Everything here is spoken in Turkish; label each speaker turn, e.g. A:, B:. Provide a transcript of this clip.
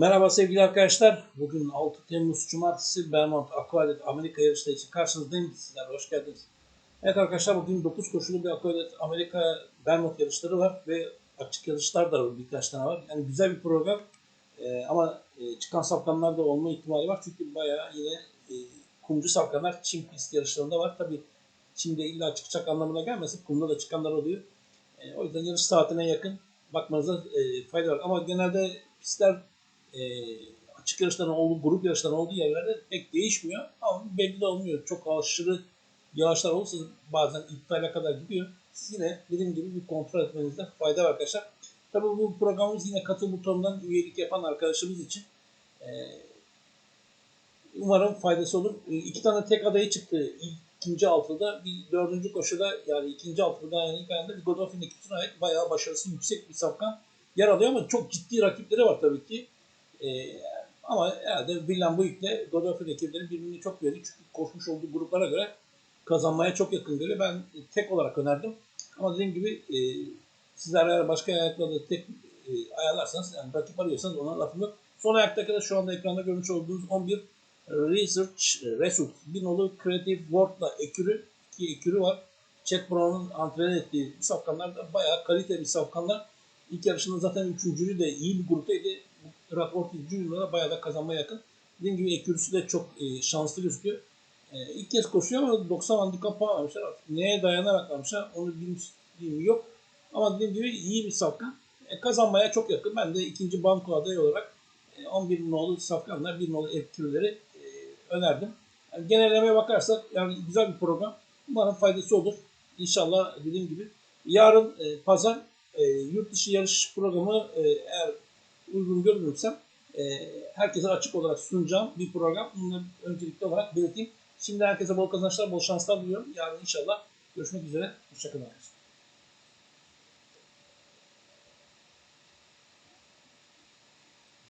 A: Merhaba sevgili arkadaşlar. Bugün 6 Temmuz Cumartesi Belmont Aquadet Amerika yarışları için karşınızdayım. Sizler hoş geldiniz. Evet arkadaşlar bugün 9 koşulu bir Aquadet Amerika Belmont yarışları var ve açık yarışlar da var, birkaç tane var. Yani güzel bir program Ee, ama e, çıkan safkanlar da olma ihtimali var. Çünkü bayağı yine e, kumcu safkanlar Çin pist yarışlarında var. Tabi Çin'de illa çıkacak anlamına gelmesin. Kumda da çıkanlar oluyor. E, o yüzden yarış saatine yakın bakmanıza e, fayda var. Ama genelde pistler e, açık yarışların olduğu, grup yarışların olduğu yerlerde pek değişmiyor. Ama belli de olmuyor. Çok aşırı yağışlar olursa bazen iptale kadar gidiyor. Siz yine dediğim gibi bir kontrol etmenizde fayda var arkadaşlar. Tabii bu programımız yine katıl butonundan üyelik yapan arkadaşımız için e, umarım faydası olur. E, iki tane tek adayı çıktı. İkinci altıda bir dördüncü koşuda yani ikinci altıda yani ilk ayında bir Godolphin ekibine ait bayağı başarısı yüksek bir safkan yer alıyor ama çok ciddi rakipleri var tabii ki. Ee, ama herhalde Villan Buick'le Godolphin ekipleri birbirini çok beğendi. Çünkü koşmuş olduğu gruplara göre kazanmaya çok yakın geliyor. Ben tek olarak önerdim. Ama dediğim gibi e, sizler eğer başka ayaklarda tek e, ayarlarsanız yani rakip arıyorsanız ona lafım yok. Son ayaktaki de şu anda ekranda görmüş olduğunuz 11 Research Result. Bir nolu Creative World'la ekürü, iki ekürü var. Chet Brown'un antren ettiği bu safkanlar da bayağı kaliteli safkanlar. İlk yarışında zaten üçüncülü de iyi bir gruptaydı. Raport Junior'da bayağı da kazanmaya yakın. Dediğim gibi ekürüsü de çok e, şanslı gözüküyor. E, ilk kez koşuyor ama 90 handikap puan vermişler. Neye dayanarak vermişler onu bilmiyorum yok. Ama dediğim gibi iyi bir safkan. E, kazanmaya çok yakın. Ben de ikinci banko adayı olarak e, 11 nolu safkanlar, 1 nolu ekürüleri e, önerdim. Yani genellemeye bakarsak yani güzel bir program. Umarım faydası olur. İnşallah dediğim gibi. Yarın e, pazar e, yurt dışı yarış programı e, eğer uygun görünürsem e, herkese açık olarak sunacağım bir program. Bunu öncelikli olarak belirteyim. Şimdi herkese bol kazançlar, bol şanslar diliyorum. Yarın inşallah görüşmek üzere. Hoşçakalın arkadaşlar.